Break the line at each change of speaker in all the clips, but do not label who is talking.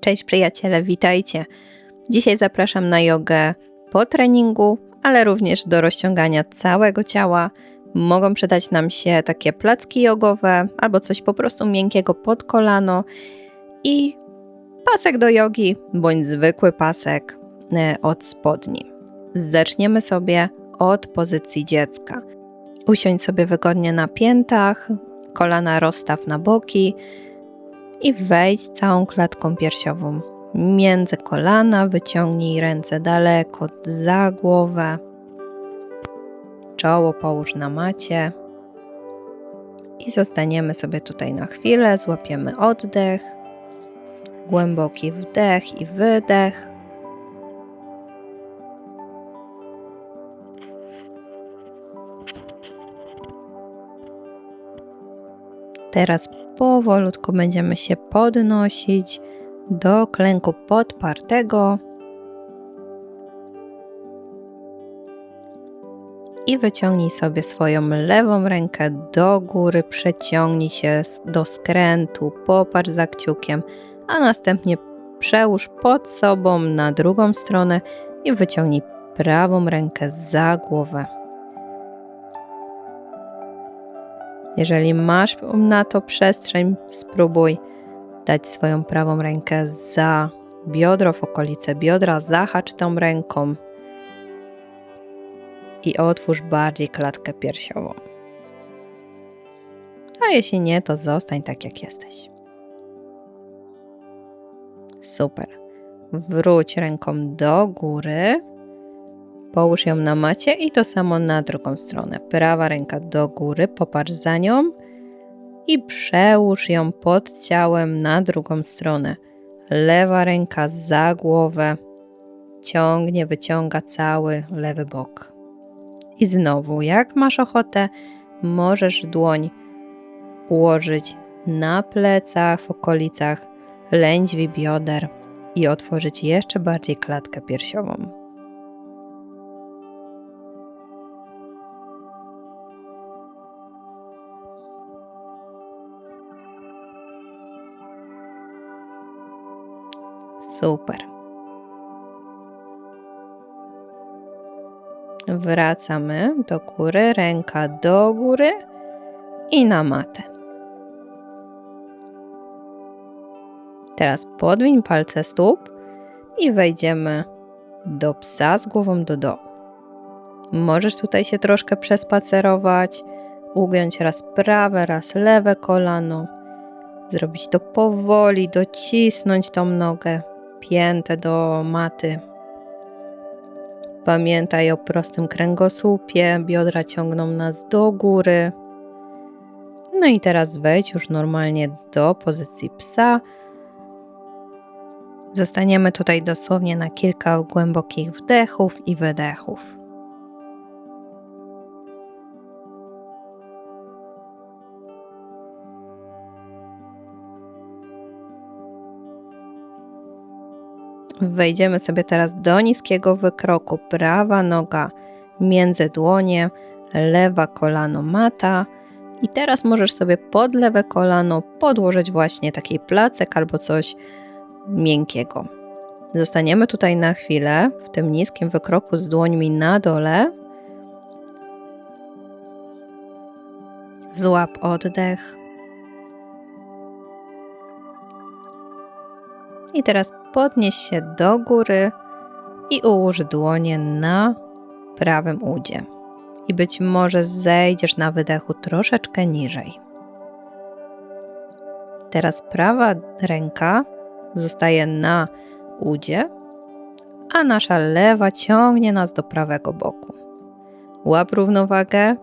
Cześć przyjaciele, witajcie. Dzisiaj zapraszam na jogę po treningu, ale również do rozciągania całego ciała. Mogą przydać nam się takie placki jogowe albo coś po prostu miękkiego pod kolano i pasek do jogi bądź zwykły pasek e, od spodni. Zaczniemy sobie od pozycji dziecka. Usiądź sobie wygodnie na piętach, kolana rozstaw na boki i wejdź całą klatką piersiową. Między kolana, wyciągnij ręce daleko za głowę, czoło połóż na macie. I zostaniemy sobie tutaj na chwilę, złapiemy oddech, głęboki wdech i wydech. Teraz powolutku będziemy się podnosić do klęku podpartego i wyciągnij sobie swoją lewą rękę do góry, przeciągnij się do skrętu, popatrz za kciukiem, a następnie przełóż pod sobą na drugą stronę i wyciągnij prawą rękę za głowę. Jeżeli masz na to przestrzeń, spróbuj dać swoją prawą rękę za biodro, w okolice biodra, zahacz tą ręką i otwórz bardziej klatkę piersiową. A jeśli nie, to zostań tak jak jesteś. Super. Wróć ręką do góry. Połóż ją na macie i to samo na drugą stronę. Prawa ręka do góry, popatrz za nią i przełóż ją pod ciałem na drugą stronę. Lewa ręka za głowę ciągnie, wyciąga cały lewy bok. I znowu, jak masz ochotę, możesz dłoń ułożyć na plecach, w okolicach lędźwi bioder i otworzyć jeszcze bardziej klatkę piersiową. Super. Wracamy do góry, ręka do góry i na matę. Teraz podwiń palce stóp i wejdziemy do psa z głową do dołu. Możesz tutaj się troszkę przespacerować, ugiąć raz prawe, raz lewe kolano, zrobić to powoli, docisnąć tą nogę piętę do maty. Pamiętaj o prostym kręgosłupie, biodra ciągną nas do góry. No i teraz wejdź już normalnie do pozycji psa. Zostaniemy tutaj dosłownie na kilka głębokich wdechów i wydechów. Wejdziemy sobie teraz do niskiego wykroku. Prawa noga między dłonie, lewa kolano mata. I teraz możesz sobie pod lewe kolano podłożyć właśnie taki placek albo coś miękkiego. Zostaniemy tutaj na chwilę w tym niskim wykroku z dłońmi na dole. Złap oddech. I teraz podnieś się do góry i ułóż dłonie na prawym udzie. I być może zejdziesz na wydechu troszeczkę niżej. Teraz prawa ręka zostaje na udzie, a nasza lewa ciągnie nas do prawego boku. Łap równowagę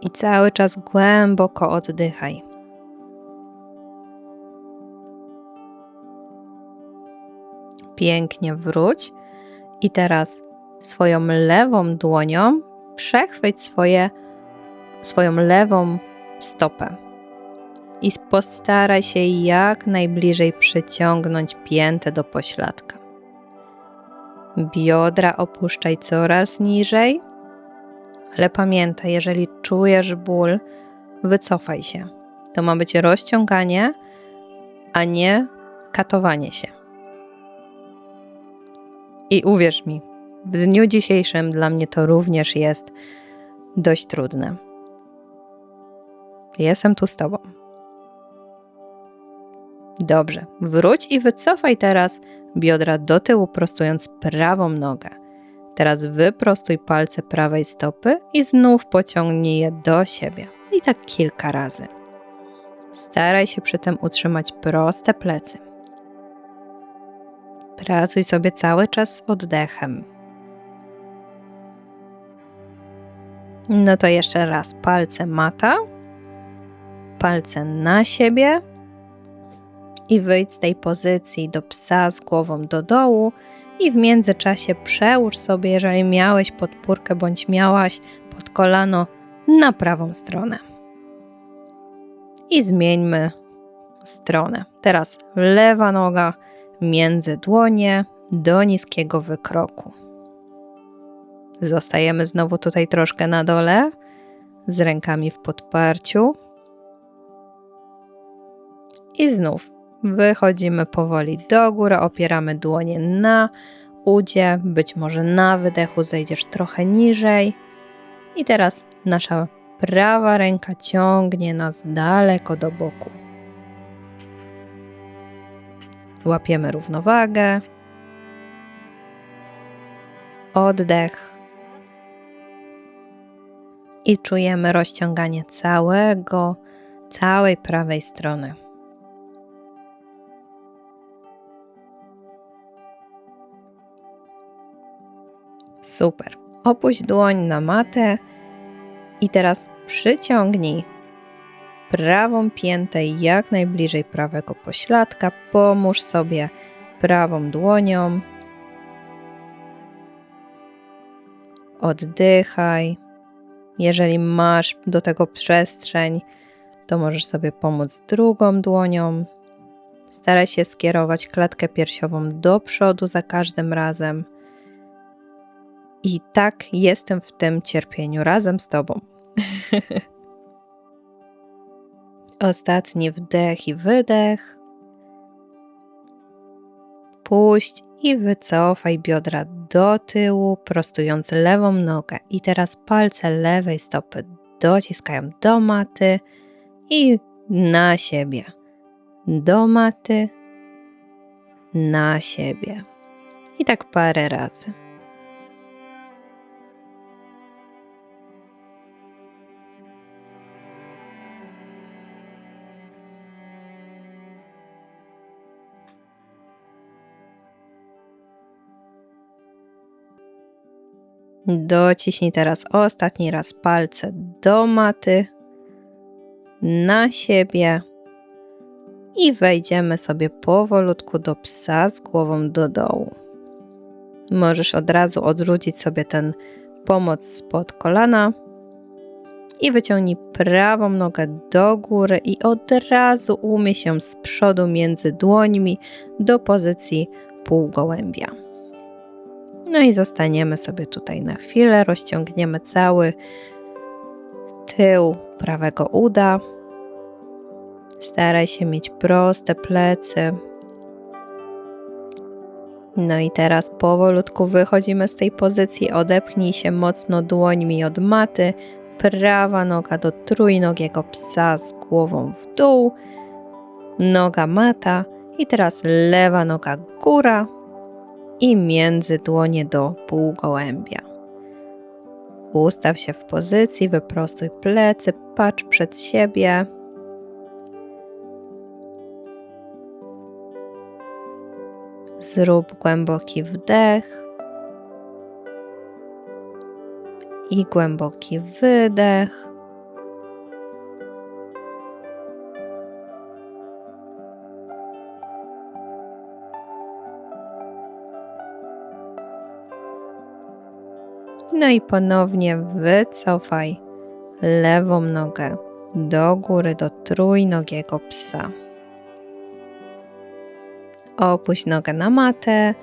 i cały czas głęboko oddychaj. Pięknie wróć i teraz swoją lewą dłonią przechwyć swoje, swoją lewą stopę i postaraj się jak najbliżej przyciągnąć piętę do pośladka. Biodra opuszczaj coraz niżej, ale pamiętaj, jeżeli czujesz ból, wycofaj się. To ma być rozciąganie a nie katowanie się. I uwierz mi, w dniu dzisiejszym dla mnie to również jest dość trudne. Jestem tu z Tobą. Dobrze, wróć i wycofaj teraz biodra do tyłu, prostując prawą nogę. Teraz wyprostuj palce prawej stopy i znów pociągnij je do siebie. I tak kilka razy. Staraj się przy tym utrzymać proste plecy. Pracuj sobie cały czas z oddechem. No to jeszcze raz palce mata, palce na siebie i wyjdź z tej pozycji do psa z głową do dołu i w międzyczasie przełóż sobie, jeżeli miałeś podpórkę bądź miałaś pod kolano na prawą stronę. I zmieńmy stronę. Teraz lewa noga między dłonie do niskiego wykroku. Zostajemy znowu tutaj troszkę na dole, z rękami w podparciu. I znów wychodzimy powoli do góry, opieramy dłonie na udzie, być może na wydechu zejdziesz trochę niżej. I teraz nasza prawa ręka ciągnie nas daleko do boku. Łapiemy równowagę. Oddech. I czujemy rozciąganie całego, całej prawej strony. Super. Opuść dłoń na matę i teraz przyciągnij prawą piętę jak najbliżej prawego pośladka. Pomóż sobie prawą dłonią. Oddychaj. Jeżeli masz do tego przestrzeń, to możesz sobie pomóc drugą dłonią. Staraj się skierować klatkę piersiową do przodu za każdym razem. I tak jestem w tym cierpieniu razem z Tobą. Ostatni wdech i wydech. Puść i wycofaj biodra do tyłu, prostując lewą nogę. I teraz palce lewej stopy dociskają do maty i na siebie. Do maty, na siebie. I tak parę razy. Dociśnij teraz ostatni raz palce do maty, na siebie i wejdziemy sobie powolutku do psa z głową do dołu. Możesz od razu odrzucić sobie ten pomoc spod kolana i wyciągnij prawą nogę do góry i od razu umie się z przodu między dłońmi do pozycji półgołębia. No i zostaniemy sobie tutaj na chwilę, rozciągniemy cały tył prawego uda. Staraj się mieć proste plecy. No i teraz powolutku wychodzimy z tej pozycji, odepchnij się mocno dłońmi od maty, prawa noga do trójnogiego psa z głową w dół, noga mata. I teraz lewa noga góra, i między dłonie do półgołębia. Ustaw się w pozycji, wyprostuj plecy, patrz przed siebie. Zrób głęboki wdech i głęboki wydech. No i ponownie wycofaj lewą nogę do góry do trójnogiego psa. Opuść nogę na matę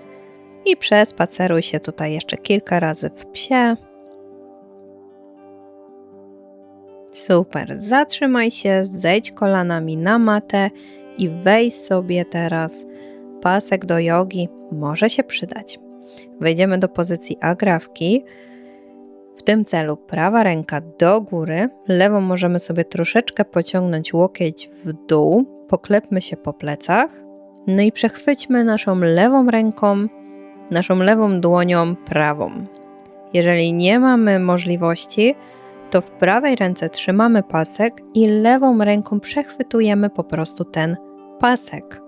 i przespaceruj się tutaj jeszcze kilka razy w psie. Super, zatrzymaj się, zejdź kolanami na matę i weź sobie teraz pasek do jogi, może się przydać. Wejdziemy do pozycji agrawki. W tym celu prawa ręka do góry, lewą możemy sobie troszeczkę pociągnąć łokieć w dół, poklepmy się po plecach, no i przechwyćmy naszą lewą ręką, naszą lewą dłonią prawą. Jeżeli nie mamy możliwości, to w prawej ręce trzymamy pasek i lewą ręką przechwytujemy po prostu ten pasek.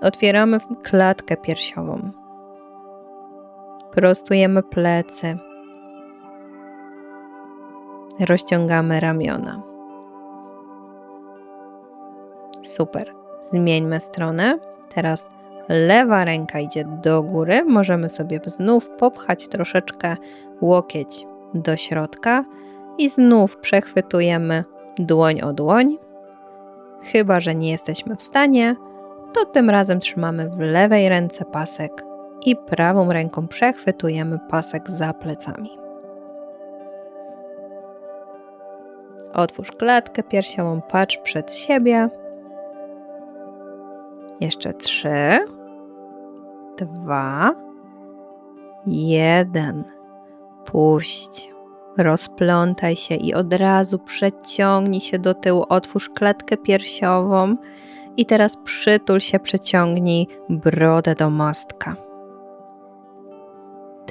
Otwieramy klatkę piersiową. Prostujemy plecy. Rozciągamy ramiona. Super. Zmieńmy stronę. Teraz lewa ręka idzie do góry. Możemy sobie znów popchać troszeczkę łokieć do środka i znów przechwytujemy dłoń o dłoń. Chyba, że nie jesteśmy w stanie, to tym razem trzymamy w lewej ręce pasek i prawą ręką przechwytujemy pasek za plecami. Otwórz klatkę piersiową, patrz przed siebie. Jeszcze trzy, dwa, jeden. Puść. Rozplątaj się i od razu przeciągnij się do tyłu, otwórz klatkę piersiową i teraz przytul się, przeciągnij brodę do mostka.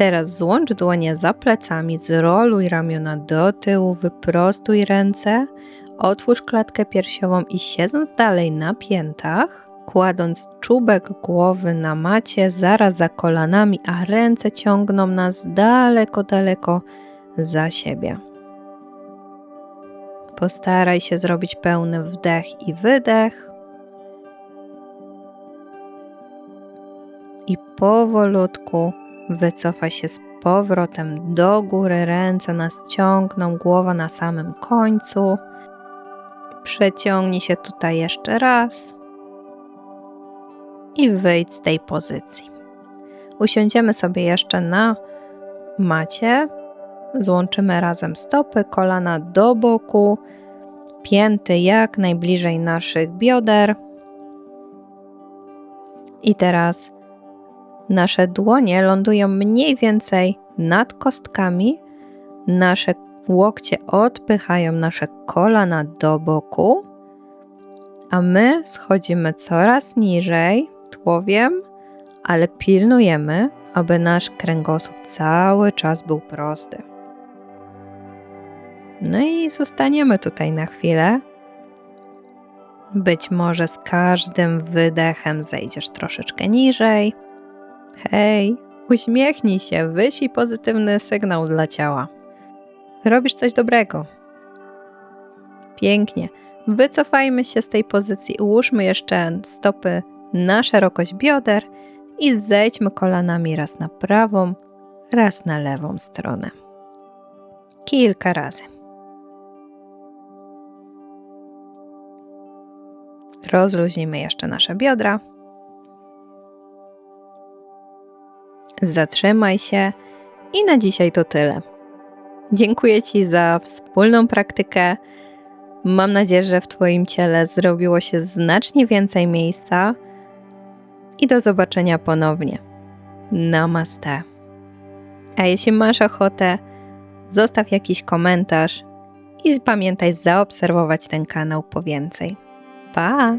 Teraz złącz dłonie za plecami, zroluj ramiona do tyłu, wyprostuj ręce, otwórz klatkę piersiową i siedząc dalej na piętach, kładąc czubek głowy na macie zaraz za kolanami, a ręce ciągną nas daleko, daleko za siebie. Postaraj się zrobić pełny wdech i wydech. I powolutku wycofaj się z powrotem do góry, ręce nas ciągną, głowa na samym końcu. Przeciągnij się tutaj jeszcze raz i wyjdź z tej pozycji. Usiądziemy sobie jeszcze na macie, Złączymy razem stopy, kolana do boku, pięty jak najbliżej naszych bioder. I teraz nasze dłonie lądują mniej więcej nad kostkami, nasze łokcie odpychają nasze kolana do boku, a my schodzimy coraz niżej tułowiem, ale pilnujemy, aby nasz kręgosłup cały czas był prosty. No i zostaniemy tutaj na chwilę. Być może z każdym wydechem zejdziesz troszeczkę niżej. Hej, uśmiechnij się, wyślij pozytywny sygnał dla ciała. Robisz coś dobrego. Pięknie. Wycofajmy się z tej pozycji, ułóżmy jeszcze stopy na szerokość bioder i zejdźmy kolanami raz na prawą, raz na lewą stronę. Kilka razy. Rozluźnimy jeszcze nasze biodra. Zatrzymaj się i na dzisiaj to tyle. Dziękuję Ci za wspólną praktykę. Mam nadzieję, że w Twoim ciele zrobiło się znacznie więcej miejsca i do zobaczenia ponownie. Namaste. A jeśli masz ochotę, zostaw jakiś komentarz i pamiętaj zaobserwować ten kanał po więcej. Pa!